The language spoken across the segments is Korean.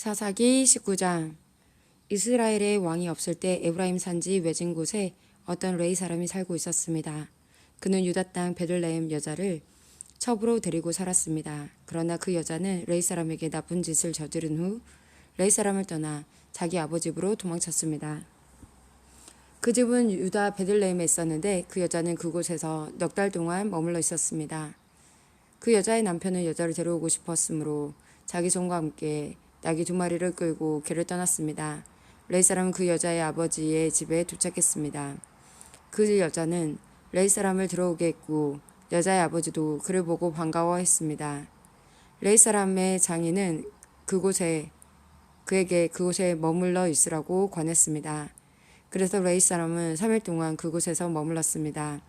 사사기 19장 이스라엘의 왕이 없을 때 에브라임 산지 외진 곳에 어떤 레이 사람이 살고 있었습니다. 그는 유다 땅 베들레헴 여자를 첩으로 데리고 살았습니다. 그러나 그 여자는 레이 사람에게 나쁜 짓을 저지른 후 레이 사람을 떠나 자기 아버지 집으로 도망쳤습니다. 그 집은 유다 베들레헴에 있었는데 그 여자는 그곳에서 넉 달 동안 머물러 있었습니다. 그 여자의 남편은 여자를 데려오고 싶었으므로 자기 종과 함께 나귀 두 마리를 끌고 길을 떠났습니다. 레이 사람은 그 여자의 아버지의 집에 도착했습니다. 그 여자는 레이 사람을 들어오게 했고 여자의 아버지도 그를 보고 반가워했습니다. 레이 사람의 장인은 그곳에 그에게 그곳에 머물러 있으라고 권했습니다. 그래서 레이 사람은 3일 동안 그곳에서 머물렀습니다.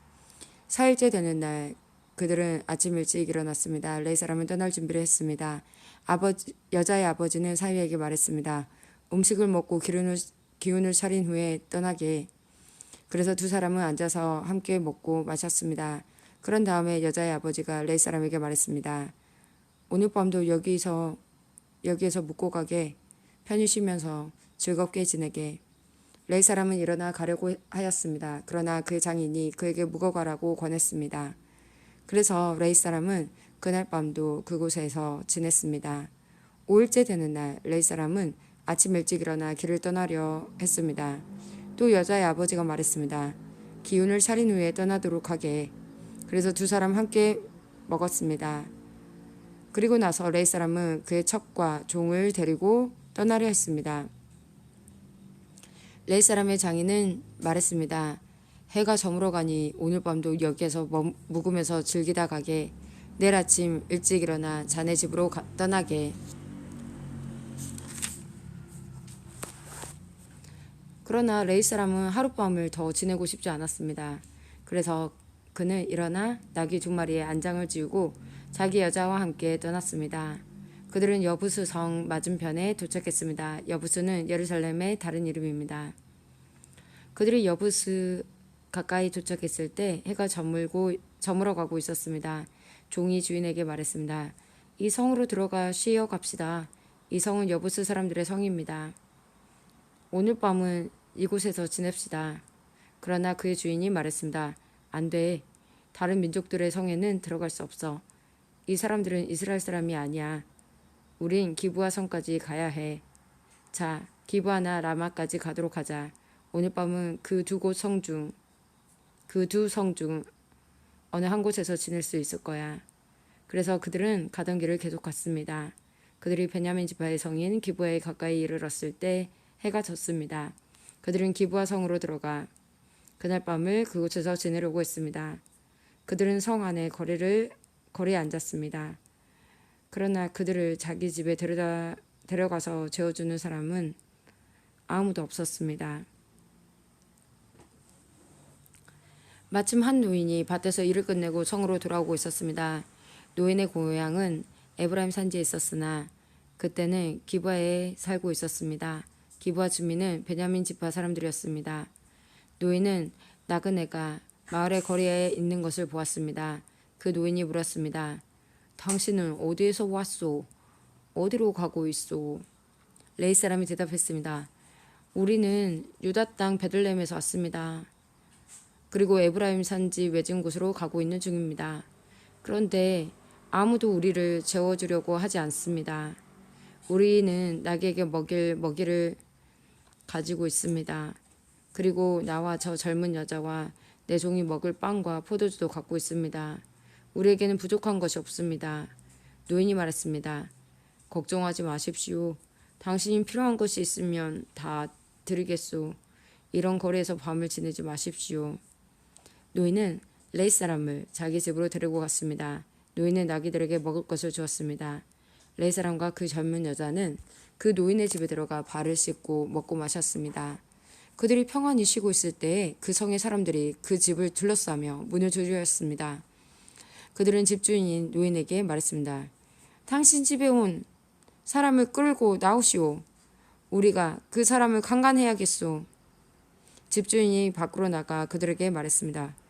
4일째 되는 날 그들은 아침 일찍 일어났습니다. 레이 사람은 떠날 준비를 했습니다. 아버지, 여자의 아버지는 사위에게 말했습니다. 음식을 먹고 기운을, 기운을 차린 후에 떠나게. 그래서 두 사람은 앉아서 함께 먹고 마셨습니다. 그런 다음에 여자의 아버지가 레이 사람에게 말했습니다. 오늘 밤도 여기서 여기에서 묵고 가게 편히 쉬면서 즐겁게 지내게. 레이 사람은 일어나 가려고 하였습니다. 그러나 그 장인이 그에게 묵어가라고 권했습니다. 그래서 레이 사람은 그날 밤도 그곳에서 지냈습니다. 5일째 되는 날 레이 사람은 아침 일찍 일어나 길을 떠나려 했습니다. 또 여자의 아버지가 말했습니다. 기운을 차린 후에 떠나도록 하게. 그래서 두 사람 함께 먹었습니다. 그리고 나서 레이 사람은 그의 첩과 종을 데리고 떠나려 했습니다. 레이 사람의 장인은 말했습니다. 해가 저물어 가니 오늘 밤도 여기에서 멈- 묵으면서 즐기다 가게. 내일 아침 일찍 일어나 자네 집으로 가- 떠나게. 그러나 레이 사람은 하룻밤을 더 지내고 싶지 않았습니다. 그래서 그는 일어나 나귀 두 마리의 안장을 지우고 자기 여자와 함께 떠났습니다. 그들은 여부스 성 맞은편에 도착했습니다. 여부스는 예루살렘의 다른 이름입니다. 그들이 여부스 가까이 도착했을 때 해가 저물고 저물어 가고 있었습니다. 종이 주인에게 말했습니다. 이 성으로 들어가 쉬어 갑시다. 이 성은 여부스 사람들의 성입니다. 오늘 밤은 이곳에서 지냅시다. 그러나 그의 주인이 말했습니다. 안 돼. 다른 민족들의 성에는 들어갈 수 없어. 이 사람들은 이스라엘 사람이 아니야. 우린 기부하 성까지 가야 해. 자, 기부하나 라마까지 가도록 하자. 오늘 밤은 그 두 곳 성 중, 그 두 성 중 어느 한 곳에서 지낼 수 있을 거야. 그래서 그들은 가던 길을 계속 갔습니다. 그들이 베냐민 지파의 성인 기부하에 가까이 이르렀을 때 해가 졌습니다. 그들은 기부하 성으로 들어가 그날 밤을 그곳에서 지내려고 했습니다. 그들은 성 안에 거리를 거리에 앉았습니다. 그러나 그들을 자기 집에 데려다 데려가서 재워주는 사람은 아무도 없었습니다. 마침 한 노인이 밭에서 일을 끝내고 성으로 돌아오고 있었습니다. 노인의 고향은 에브라임 산지에 있었으나 그때는 기부하에 살고 있었습니다. 기부하 주민은 베냐민 지파 사람들이었습니다. 노인은 나그네가 마을의 거리에 있는 것을 보았습니다. 그 노인이 물었습니다. 당신은 어디에서 왔소? 어디로 가고 있소? 레이 사람이 대답했습니다. 우리는 유다 땅 베들레헴에서 왔습니다. 그리고 에브라임 산지 외진 곳으로 가고 있는 중입니다. 그런데 아무도 우리를 재워주려고 하지 않습니다. 우리는 나에게 먹일 먹이를 가지고 있습니다. 그리고 나와 저 젊은 여자와 내 종이 먹을 빵과 포도주도 갖고 있습니다. 우리에게는 부족한 것이 없습니다. 노인이 말했습니다. 걱정하지 마십시오. 당신이 필요한 것이 있으면 다 드리겠소. 이런 거리에서 밤을 지내지 마십시오. 노인은 레이 사람을 자기 집으로 데리고 갔습니다. 노인은 나귀들에게 먹을 것을 주었습니다. 레이 사람과 그 젊은 여자는 그 노인의 집에 들어가 발을 씻고 먹고 마셨습니다. 그들이 평안히 쉬고 있을 때에 그 성의 사람들이 그 집을 둘러싸며 문을 두드렸습니다. 그들은 집주인인 노인에게 말했습니다. 당신 집에 온 사람을 끌고 나오시오. 우리가 그 사람을 강간해야겠소. 집주인이 밖으로 나가 그들에게 말했습니다.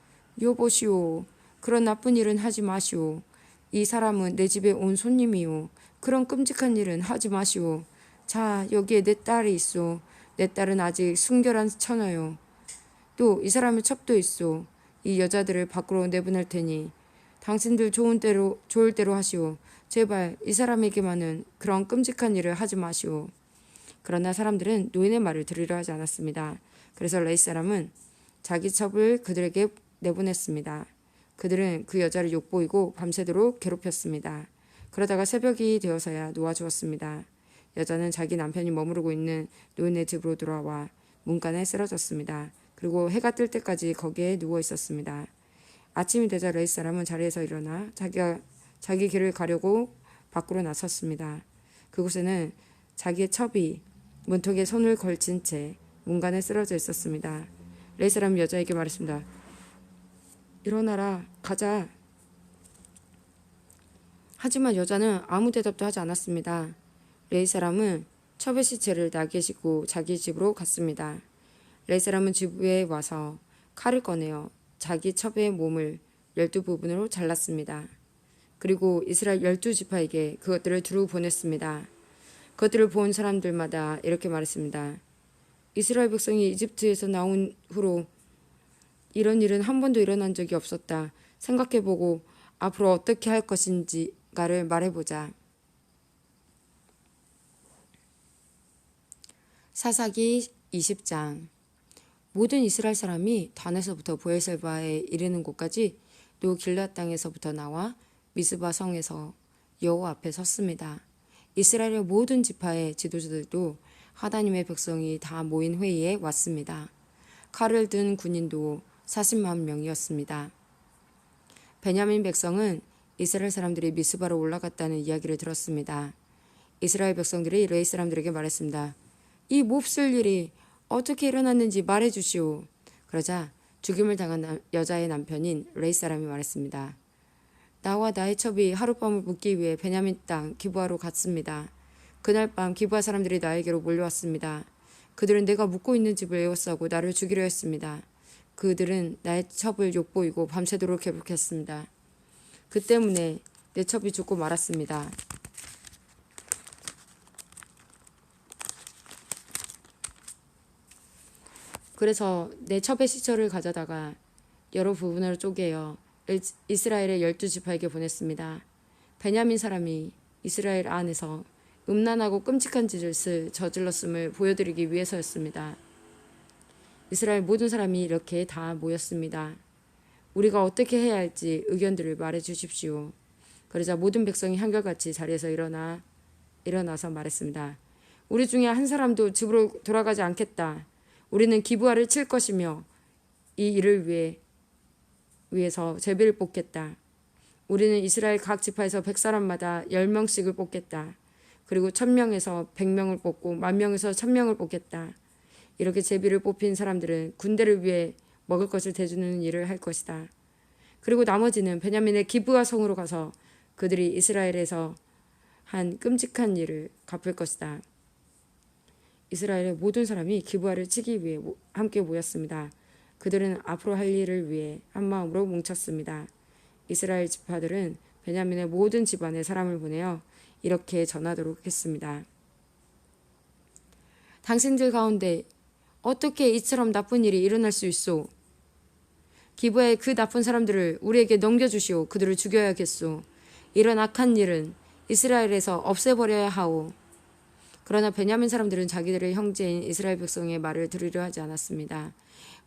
여보시오. 그런 나쁜 일은 하지 마시오. 이 사람은 내 집에 온 손님이오. 그런 끔찍한 일은 하지 마시오. 자, 여기에 내 딸이 있어. 내 딸은 아직 순결한 처녀요. 또 이 사람의 첩도 있어. 이 여자들을 밖으로 내보낼 테니 당신들 좋은 대로 좋을 대로 하시오. 제발 이 사람에게만은 그런 끔찍한 일을 하지 마시오. 그러나 사람들은 노인의 말을 들으려 하지 않았습니다. 그래서 레이 사람은 자기 첩을 그들에게 내보냈습니다. 그들은 그 여자를 욕보이고 밤새도록 괴롭혔습니다. 그러다가 새벽이 되어서야 놓아주었습니다. 여자는 자기 남편이 머무르고 있는 노인의 집으로 돌아와 문간에 쓰러졌습니다. 그리고 해가 뜰 때까지 거기에 누워 있었습니다. 아침이 되자 레이 사람은 자리에서 일어나 자기가 자기 길을 가려고 밖으로 나섰습니다. 그곳에는 자기의 첩이 문턱에 손을 걸친 채 문간에 쓰러져 있었습니다. 레이 사람은 여자에게 말했습니다. 일어나라, 가자. 하지만 여자는 아무 대답도 하지 않았습니다. 레이 사람은 첩의 시체를 나계시고 자기 집으로 갔습니다. 레이 사람은 집에 와서 칼을 꺼내어 자기 첩의 몸을 열두 부분으로 잘랐습니다. 그리고 이스라엘 열두 지파에게 그것들을 두루 보냈습니다. 그것들을 본 사람들마다 이렇게 말했습니다. 이스라엘 백성이 이집트에서 나온 후로 이런 일은 한 번도 일어난 적이 없었다. 생각해보고 앞으로 어떻게 할 것인지가를 말해보자. 사사기 20장 모든 이스라엘 사람이 단에서부터 보에셀바에 이르는 곳까지 또 길앗 땅에서부터 나와 미스바 성에서 여호와 앞에 섰습니다. 이스라엘의 모든 지파의 지도자들도 하나님의 백성이 다 모인 회의에 왔습니다. 칼을 든 군인도 40만 명이었습니다. 베냐민 백성은 이스라엘 사람들이 미스바로 올라갔다는 이야기를 들었습니다. 이스라엘 백성들이 레이 사람들에게 말했습니다. 이 몹쓸 일이 어떻게 일어났는지 말해 주시오. 그러자 죽임을 당한 여자의 남편인 레이 사람이 말했습니다. 나와 나의 첩이 하룻밤을 묵기 위해 베냐민 땅 기부하러 갔습니다. 그날 밤 기부하 사람들이 나에게로 몰려왔습니다. 그들은 내가 묵고 있는 집을 에워싸고 나를 죽이려 했습니다. 그들은 나의 첩을 욕보이고 밤새도록 괴롭혔습니다. 그 때문에 내 첩이 죽고 말았습니다. 그래서 내 첩의 시체를 가져다가 여러 부분으로 쪼개어 이스라엘의 열두 지파에게 보냈습니다. 베냐민 사람이 이스라엘 안에서 음란하고 끔찍한 짓을 저질렀음을 보여드리기 위해서였습니다. 이스라엘 모든 사람이 이렇게 다 모였습니다. 우리가 어떻게 해야 할지 의견들을 말해 주십시오. 그러자 모든 백성이 한결같이 자리에서 일어나 일어나서 말했습니다. 우리 중에 한 사람도 집으로 돌아가지 않겠다. 우리는 기부화를 칠 것이며 이 일을 위해 위해서 제비를 뽑겠다. 우리는 이스라엘 각 지파에서 백 사람마다 열 명씩을 뽑겠다. 그리고 천 명에서 백 명을 뽑고 만 명에서 천 명을 뽑겠다. 이렇게 제비를 뽑힌 사람들은 군대를 위해 먹을 것을 대주는 일을 할 것이다. 그리고 나머지는 베냐민의 기브아 성으로 가서 그들이 이스라엘에서 한 끔찍한 일을 갚을 것이다. 이스라엘의 모든 사람이 기브아를 치기 위해 함께 모였습니다. 그들은 앞으로 할 일을 위해 한 마음으로 뭉쳤습니다. 이스라엘 지파들은 베냐민의 모든 집안에 사람을 보내어 이렇게 전하도록 했습니다. 당신들 가운데 어떻게 이처럼 나쁜 일이 일어날 수 있소? 기부의 그 나쁜 사람들을 우리에게 넘겨주시오. 그들을 죽여야겠소. 이런 악한 일은 이스라엘에서 없애버려야 하오. 그러나 베냐민 사람들은 자기들의 형제인 이스라엘 백성의 말을 들으려 하지 않았습니다.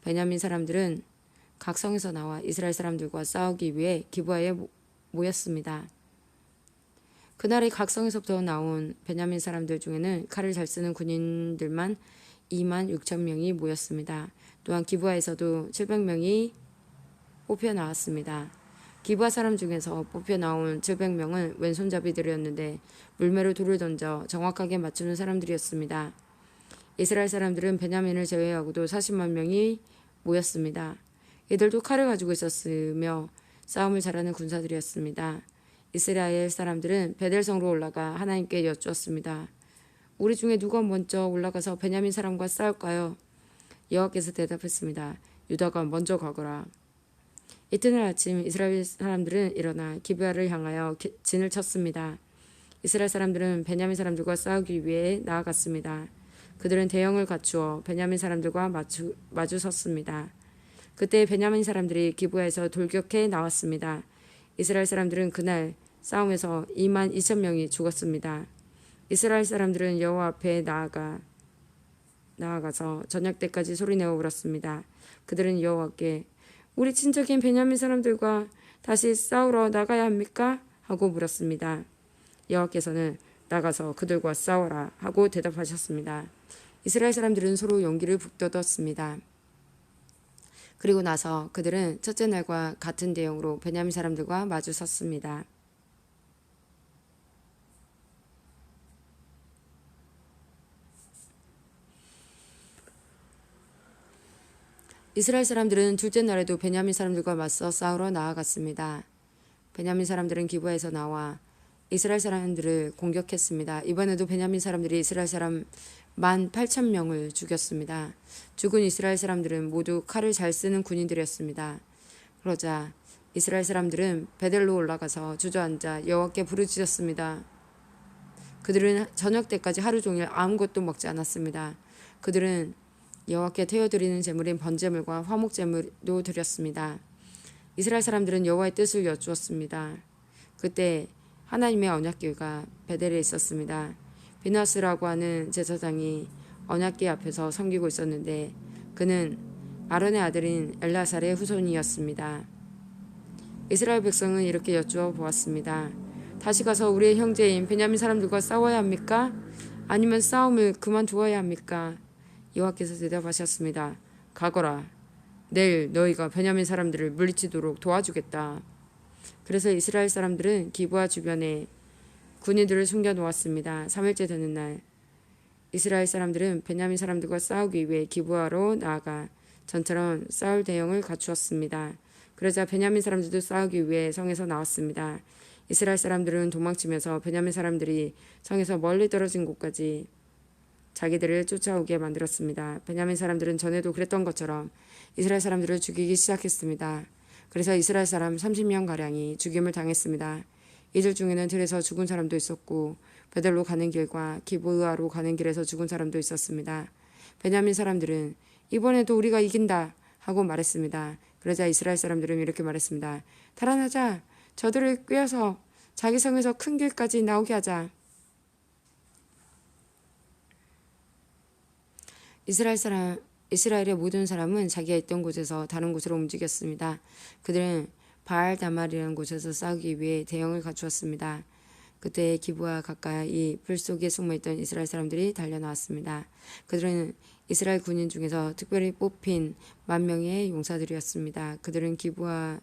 베냐민 사람들은 각 성에서 나와 이스라엘 사람들과 싸우기 위해 기부하에 모였습니다. 그날의 각 성에서부터 나온 베냐민 사람들 중에는 칼을 잘 쓰는 군인들만 2만 6천 명이 모였습니다. 또한 기부하에서도 700명이 뽑혀 나왔습니다. 기부하 사람 중에서 뽑혀 나온 700명은 왼손잡이들이었는데 물매로 돌을 던져 정확하게 맞추는 사람들이었습니다. 이스라엘 사람들은 베냐민을 제외하고도 40만 명이 모였습니다. 이들도 칼을 가지고 있었으며 싸움을 잘하는 군사들이었습니다. 이스라엘 사람들은 베델성으로 올라가 하나님께 여쭈었습니다. 우리 중에 누가 먼저 올라가서 베냐민 사람과 싸울까요? 여호와께서 대답했습니다. 유다가 먼저 가거라. 이튿날 아침 이스라엘 사람들은 일어나 기브아를 향하여 진을 쳤습니다. 이스라엘 사람들은 베냐민 사람들과 싸우기 위해 나아갔습니다. 그들은 대형을 갖추어 베냐민 사람들과 마주, 마주 섰습니다. 그때 베냐민 사람들이 기부에서 돌격해 나왔습니다. 이스라엘 사람들은 그날 싸움에서 2만 2천 명이 죽었습니다. 이스라엘 사람들은 여호와 앞에 나아가 나아가서 저녁 때까지 소리내어 울었습니다. 그들은 여호와께 우리 친척인 베냐민 사람들과 다시 싸우러 나가야 합니까? 하고 물었습니다. 여호와께서는 나가서 그들과 싸워라 하고 대답하셨습니다. 이스라엘 사람들은 서로 용기를 북돋았습니다. 그리고 나서 그들은 첫째 날과 같은 대형으로 베냐민 사람들과 마주 섰습니다. 이스라엘 사람들은 둘째 날에도 베냐민 사람들과 맞서 싸우러 나아갔습니다. 베냐민 사람들은 기부에서 나와 이스라엘 사람들을 공격했습니다. 이번에도 베냐민 사람들이 이스라엘 사람 만 8천 명을 죽였습니다. 죽은 이스라엘 사람들은 모두 칼을 잘 쓰는 군인들이었습니다. 그러자 이스라엘 사람들은 베델로 올라가서 주저앉아 여호와께 부르짖었습니다. 그들은 저녁 때까지 하루 종일 아무것도 먹지 않았습니다. 그들은 여호와께 태워드리는 제물인 번제물과 화목제물도 드렸습니다. 이스라엘 사람들은 여호와의 뜻을 여쭈었습니다. 그때 하나님의 언약궤가 베델에 있었습니다. 비나스라고 하는 제사장이 언약궤 앞에서 섬기고 있었는데 그는 아론의 아들인 엘라살의 후손이었습니다. 이스라엘 백성은 이렇게 여쭈어 보았습니다. 다시 가서 우리의 형제인 베냐민 사람들과 싸워야 합니까? 아니면 싸움을 그만두어야 합니까? 여호와께서 대답하셨습니다. 가거라. 내일 너희가 베냐민 사람들을 물리치도록 도와주겠다. 그래서 이스라엘 사람들은 기부와 주변에 군인들을 숨겨 놓았습니다. 3일째 되는 날 이스라엘 사람들은 베냐민 사람들과 싸우기 위해 기부하러 나아가 전처럼 싸울 대형을 갖추었습니다. 그러자 베냐민 사람들도 싸우기 위해 성에서 나왔습니다. 이스라엘 사람들은 도망치면서 베냐민 사람들이 성에서 멀리 떨어진 곳까지 자기들을 쫓아오게 만들었습니다. 베냐민 사람들은 전에도 그랬던 것처럼 이스라엘 사람들을 죽이기 시작했습니다. 그래서 이스라엘 사람 30명 가량이 죽임을 당했습니다. 이들 중에는 들에서 죽은 사람도 있었고 베델로 가는 길과 기브아로 가는 길에서 죽은 사람도 있었습니다. 베냐민 사람들은 이번에도 우리가 이긴다 하고 말했습니다. 그러자 이스라엘 사람들은 이렇게 말했습니다. 달아나자 저들을 꿰어서 자기 성에서 큰 길까지 나오게 하자. 이스라엘 사람 이스라엘의 모든 사람은 자기가 있던 곳에서 다른 곳으로 움직였습니다. 그들은 바알 다말이라는 곳에서 싸우기 위해 대형을 갖추었습니다. 그때 기부와 가까이 불 속에 숨어있던 이스라엘 사람들이 달려나왔습니다. 그들은 이스라엘 군인 중에서 특별히 뽑힌 만 명의 용사들이었습니다. 그들은 기부와를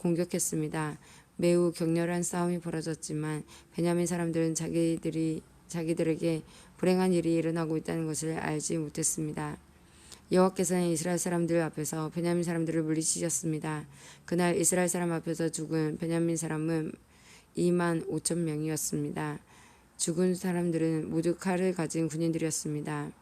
공격했습니다. 매우 격렬한 싸움이 벌어졌지만 베냐민 사람들은 자기들이 자기들에게 불행한 일이 일어나고 있다는 것을 알지 못했습니다. 여호와께서는 이스라엘 사람들 앞에서 베냐민 사람들을 물리치셨습니다. 그날 이스라엘 사람 앞에서 죽은 베냐민 사람은 2만 5천 명이었습니다. 죽은 사람들은 모두 칼을 가진 군인들이었습니다.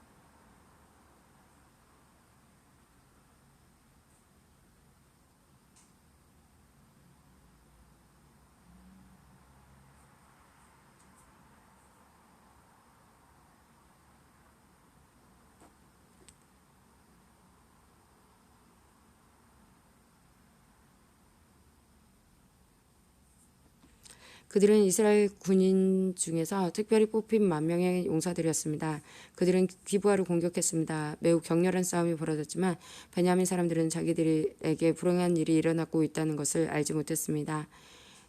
그들은 이스라엘 군인 중에서 특별히 뽑힌 만 명의 용사들이었습니다. 그들은 기부하를 공격했습니다. 매우 격렬한 싸움이 벌어졌지만 베냐민 사람들은 자기들에게 불행한 일이 일어나고 있다는 것을 알지 못했습니다.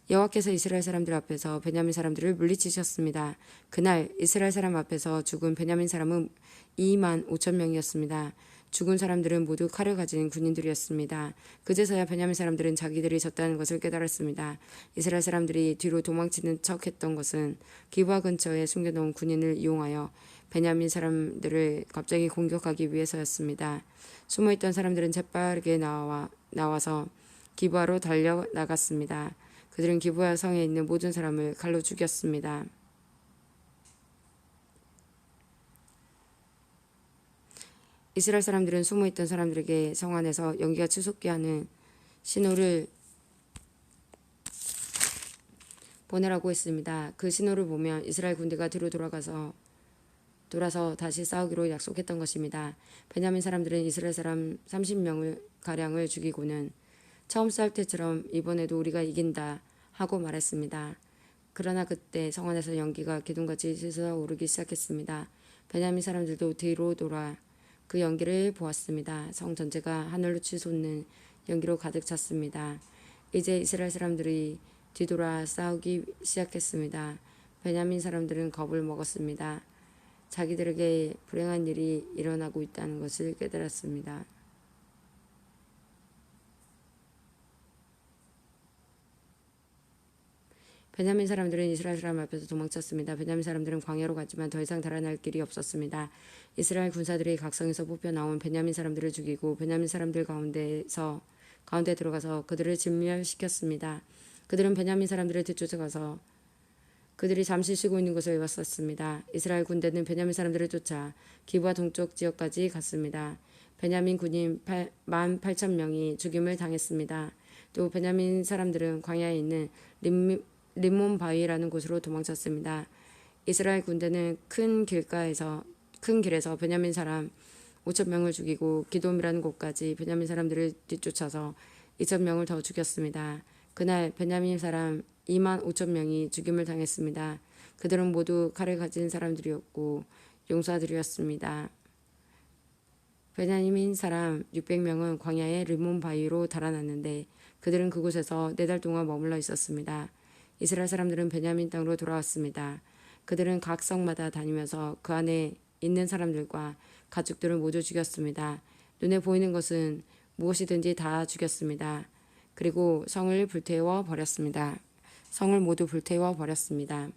여호와께서 이스라엘 사람들 앞에서 베냐민 사람들을 물리치셨습니다. 그날 이스라엘 사람 앞에서 죽은 베냐민 사람은 2만 5천 명이었습니다. 죽은 사람들은 모두 칼을 가진 군인들이었습니다. 그제서야 베냐민 사람들은 자기들이 졌다는 것을 깨달았습니다. 이스라엘 사람들이 뒤로 도망치는 척했던 것은 기부하 근처에 숨겨놓은 군인을 이용하여 베냐민 사람들을 갑자기 공격하기 위해서였습니다. 숨어있던 사람들은 재빠르게 나와, 나와서 기부하로 달려 나갔습니다. 그들은 기부하 성에 있는 모든 사람을 칼로 죽였습니다. 이스라엘 사람들은 숨어있던 사람들에게 성 안에서 연기가 치솟게 하는 신호를 보내라고 했습니다. 그 신호를 보면 이스라엘 군대가 뒤로 돌아가서 돌아서 다시 싸우기로 약속했던 것입니다. 베냐민 사람들은 이스라엘 사람 30명을 가량을 죽이고는 처음 싸울 때처럼 이번에도 우리가 이긴다 하고 말했습니다. 그러나 그때 성 안에서 연기가 기둥같이 솟아오르기 시작했습니다. 베냐민 사람들도 뒤로 돌아 그 연기를 보았습니다. 성 전체가 하늘로 치솟는 연기로 가득 찼습니다. 이제 이스라엘 사람들이 뒤돌아 싸우기 시작했습니다. 베냐민 사람들은 겁을 먹었습니다. 자기들에게 불행한 일이 일어나고 있다는 것을 깨달았습니다. 베냐민 사람들은 이스라엘 사람 앞에서 도망쳤습니다. 베냐민 사람들은 광야로 갔지만 더 이상 달아날 길이 없었습니다. 이스라엘 군사들이 각성에서 뽑혀 나온 베냐민 사람들을 죽이고 베냐민 사람들 가운데서 가운데 들어가서 그들을 진멸시켰습니다. 그들은 베냐민 사람들을 뒤쫓아가서 그들이 잠시 쉬고 있는 곳을 왔었습니다. 이스라엘 군대는 베냐민 사람들을 쫓아 기부와 동쪽 지역까지 갔습니다. 베냐민 군인 1만 8천 명이 죽임을 당했습니다. 또 베냐민 사람들은 광야에 있는 림, 림몬 바위라는 곳으로 도망쳤습니다. 이스라엘 군대는 큰 길가에서 큰 길에서 베냐민 사람 5천 명을 죽이고 기돔이라는 곳까지 베냐민 사람들을 뒤쫓아서 2천 명을 더 죽였습니다. 그날 베냐민 사람 2만 5천 명이 죽임을 당했습니다. 그들은 모두 칼을 가진 사람들이었고 용사들이었습니다. 베냐민 사람 600명은 광야의 르몬 바위로 달아났는데 그들은 그곳에서 네 달 동안 머물러 있었습니다. 이스라엘 사람들은 베냐민 땅으로 돌아왔습니다. 그들은 각 성마다 다니면서 그 안에 있는 사람들과 가축들을 모두 죽였습니다. 눈에 보이는 것은 무엇이든지 다 죽였습니다. 그리고 성을 불태워 버렸습니다. 성을 모두 불태워 버렸습니다.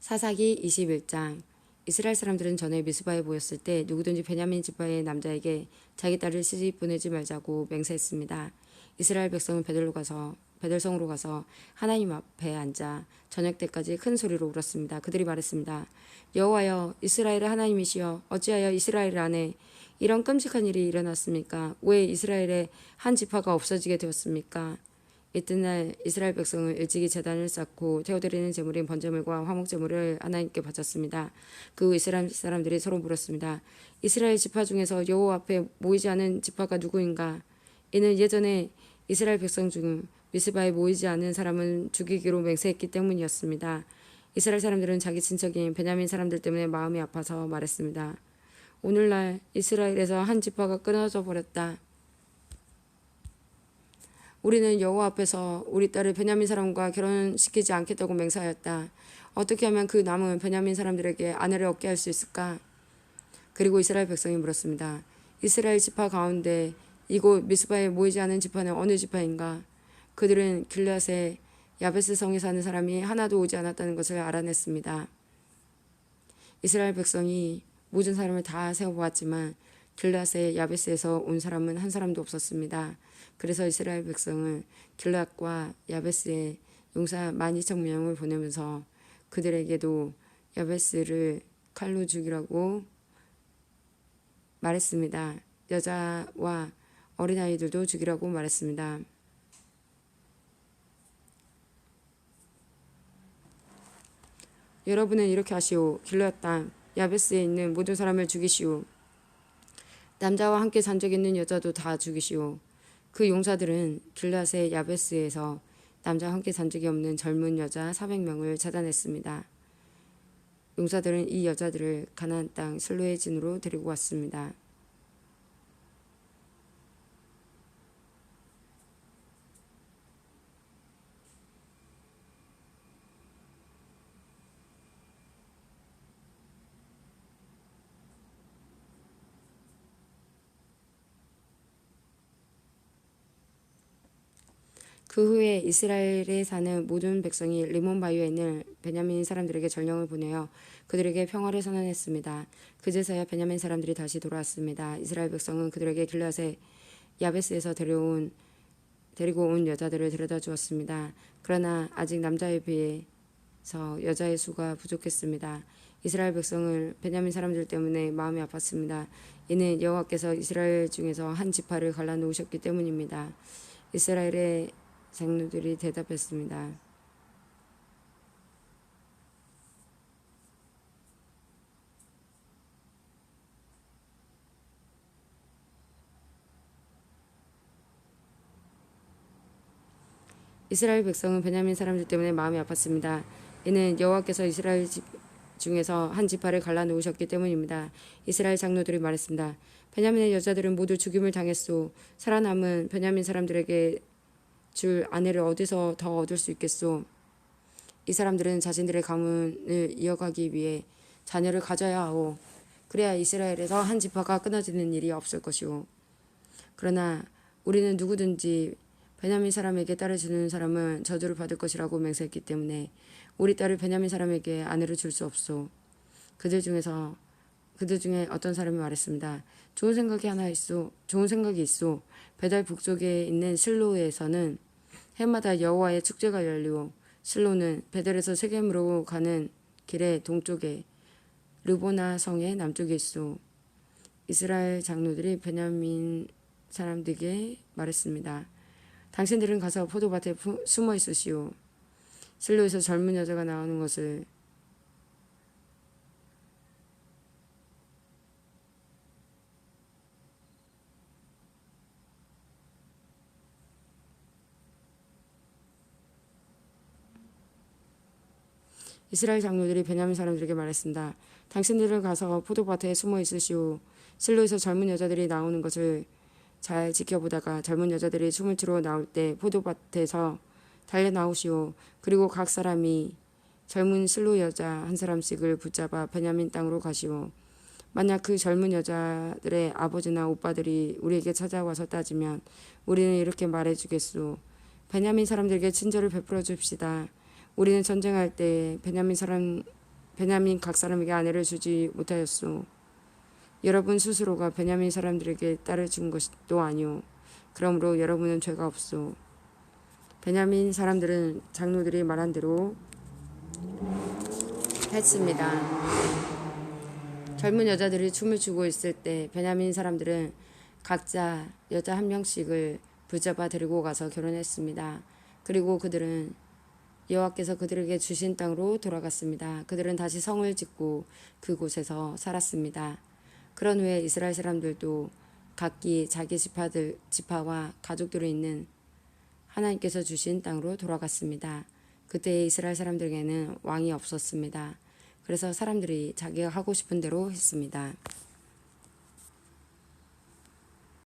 사사기 21장 이스라엘 사람들은 전에 미스바에 모였을 때 누구든지 베냐민 지파의 남자에게 자기 딸을 시집 보내지 말자고 맹세했습니다. 이스라엘 백성은 베들로 가서 베델성으로 가서 하나님 앞에 앉아 저녁 때까지 큰 소리로 울었습니다. 그들이 말했습니다. 여호와여 이스라엘의 하나님이시여 어찌하여 이스라엘 안에 이런 끔찍한 일이 일어났습니까? 왜 이스라엘의 한 지파가 없어지게 되었습니까? 이튿날 이스라엘 백성은 일찍이 재단을 쌓고 태워드리는 제물인 번제물과 화목제물을 하나님께 바쳤습니다. 그 이스라엘 사람들이 서로 물었습니다. 이스라엘 지파 중에서 여호와 앞에 모이지 않은 지파가 누구인가? 이는 예전에 이스라엘 백성 중 미스바에 모이지 않은 사람은 죽이기로 맹세했기 때문이었습니다. 이스라엘 사람들은 자기 친척인 베냐민 사람들 때문에 마음이 아파서 말했습니다. 오늘날 이스라엘에서 한 지파가 끊어져 버렸다. 우리는 여호와 앞에서 우리 딸을 베냐민 사람과 결혼시키지 않겠다고 맹세하였다. 어떻게 하면 그 남은 베냐민 사람들에게 아내를 얻게 할 수 있을까? 그리고 이스라엘 백성이 물었습니다. 이스라엘 지파 가운데 이곳 미스바에 모이지 않은 지파는 어느 지파인가? 그들은 길앗의 야베스 성에 사는 사람이 하나도 오지 않았다는 것을 알아냈습니다. 이스라엘 백성이 모든 사람을 다 세어보았지만 길앗의 야베스에서 온 사람은 한 사람도 없었습니다. 그래서 이스라엘 백성은 길앗과 야베스에 용사 12,000명을 보내면서 그들에게도 야베스를 칼로 죽이라고 말했습니다. 여자와 어린아이들도 죽이라고 말했습니다. 여러분은 이렇게 하시오. 땅 야베스에 있는 모든 사람을 죽이시오. 남자와 함께 산 적 있는 여자도 다 죽이시오. 그 용사들은 길앗의 야베스에서 남자와 함께 산 적이 없는 젊은 여자 400명을 찾아냈습니다. 용사들은 이 여자들을 가나안 땅 슬로의 진으로 데리고 왔습니다. 그 후에 이스라엘에 사는 모든 백성이 리몬 있는 베냐민 사람들에게 전령을 보내어 그들에게 평화를 선언했습니다. 그제서야 베냐민 사람들이 다시 돌아왔습니다. 이스라엘 백성은 그들에게 길앗의 야베스에서 데려온 데리고 온 여자들을 데려다 주었습니다. 그러나 아직 남자에 비해서 여자의 수가 부족했습니다. 이스라엘 백성을 베냐민 사람들 때문에 마음이 아팠습니다. 이는 여호와께서 이스라엘 중에서 한 지파를 갈라놓으셨기 때문입니다. 이스라엘의 장로들이 대답했습니다. 이스라엘 백성은 베냐민 사람들 때문에 마음이 아팠습니다. 이는 여호와께서 이스라엘 집 중에서 한 지파를 갈라 놓으셨기 때문입니다. 이스라엘 장로들이 말했습니다. 베냐민의 여자들은 모두 죽임을 당했소. 살아남은 베냐민 사람들에게 줄 아내를 어디서 더 얻을 수 있겠소? 이 사람들은 자신들의 가문을 이어가기 위해 자녀를 가져야 하오. 그래야 이스라엘에서 한 지파가 끊어지는 일이 없을 것이오. 그러나 우리는 누구든지 베냐민 사람에게 딸을 주는 사람은 저주를 받을 것이라고 맹세했기 때문에 우리 딸을 베냐민 사람에게 아내로 줄수 없소. 그들 중에서 그들 중에 어떤 사람이 말했습니다. 좋은 생각이 하나 있소. 좋은 생각이 있소. 배달 북쪽에 있는 실로에서는 해마다 여호와의 축제가 열리고 실로는 베델에서 세겜으로 가는 길의 동쪽에 르보나 성의 남쪽에 있소. 이스라엘 장로들이 베냐민 사람들에게 말했습니다. 당신들은 가서 포도밭에 푸- 숨어 있으시오. 실로에서 젊은 여자가 나오는 것을 이스라엘 장로들이 베냐민 사람들에게 말했습니다. 당신들은 가서 포도밭에 숨어 있으시오. 실로에서 젊은 여자들이 나오는 것을 잘 지켜보다가 젊은 여자들이 춤을 추러 나올 때 포도밭에서 달려 나오시오. 그리고 각 사람이 젊은 실로 여자 한 사람씩을 붙잡아 베냐민 땅으로 가시오. 만약 그 젊은 여자들의 아버지나 오빠들이 우리에게 찾아와서 따지면 우리는 이렇게 말해주겠소. 베냐민 사람들에게 친절을 베풀어 줍시다. 우리는 전쟁할 때 베냐민 사람 베냐민 각 사람에게 아내를 주지 못하였소. 여러분 스스로가 베냐민 사람들에게 딸을 준 것도 아니오. 그러므로 여러분은 죄가 없소. 베냐민 사람들은 장로들이 말한 대로 했습니다. 젊은 여자들이 춤을 추고 있을 때 베냐민 사람들은 각자 여자 한 명씩을 붙잡아 데리고 가서 결혼했습니다. 그리고 그들은 여호와께서 그들에게 주신 땅으로 돌아갔습니다. 그들은 다시 성을 짓고 그곳에서 살았습니다. 그런 후에 이스라엘 사람들도 각기 자기 지파들 지파와 가족들이 있는 하나님께서 주신 땅으로 돌아갔습니다. 그때 이스라엘 사람들에게는 왕이 없었습니다. 그래서 사람들이 자기가 하고 싶은 대로 했습니다.